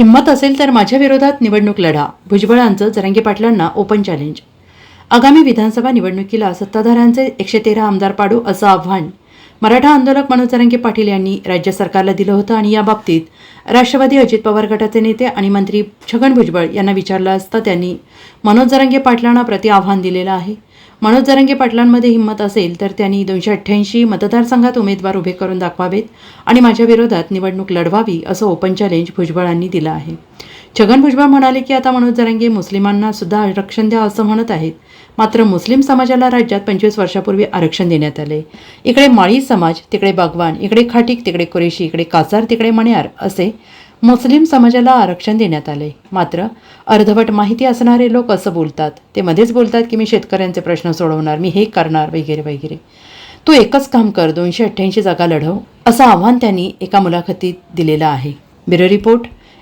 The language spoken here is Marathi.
हिंमत असेल तर माझ्या विरोधात निवडणूक लढा. भुजबळांचं जरंगे पाटलांना ओपन चॅलेंज आगामी विधानसभा निवडणुकीला सत्ताधाऱ्यांचे एकशे तेरा आमदार पाडू असं आव्हान मराठा आंदोलक मनोज जरंगे पाटील यांनी राज्य सरकारला दिलं होतं आणि या बाबतीत राष्ट्रवादी अजित पवार गटाचे नेते आणि मंत्री छगन भुजबळ यांना विचारलं असता. त्यांनी मनोज जरंगे पाटलांना प्रति आव्हान दिलेलं आहे. मनोज जरंगे पाटलांमध्ये हिंमत असेल तर त्यांनी दोनशे अठ्ठ्याऐंशी मतदारसंघात उमेदवार उभे करून दाखवावेत आणि माझ्या विरोधात निवडणूक लढवावी असं ओपन चॅलेंज भुजबळांनी दिलं आहे. छगन भुजबळ म्हणाले की आता मनोज जरंगे मुस्लिमांना सुद्धा आरक्षण द्या असं म्हणत आहेत. मात्र मुस्लिम समाजाला राज्यात पंचवीस वर्षापूर्वी आरक्षण देण्यात आले. इकडे माळी समाज तिकडे बागवान इकडे खाटीक तिकडे कुरेशी इकडे कासार तिकडे मण्यार असे मुस्लिम समाजाला आरक्षण देण्यात आले. मात्र अर्धवट माहिती असणारे लोक असं बोलतात. ते मध्येच बोलतात की मी शेतकऱ्यांचे प्रश्न सोडवणार मी हे करणार वगैरे वगैरे. तू एकच काम कर दोनशे अठ्ठ्याऐंशी जागा लढव असं आव्हान त्यांनी एका मुलाखतीत दिलेलं आहे. Bureau report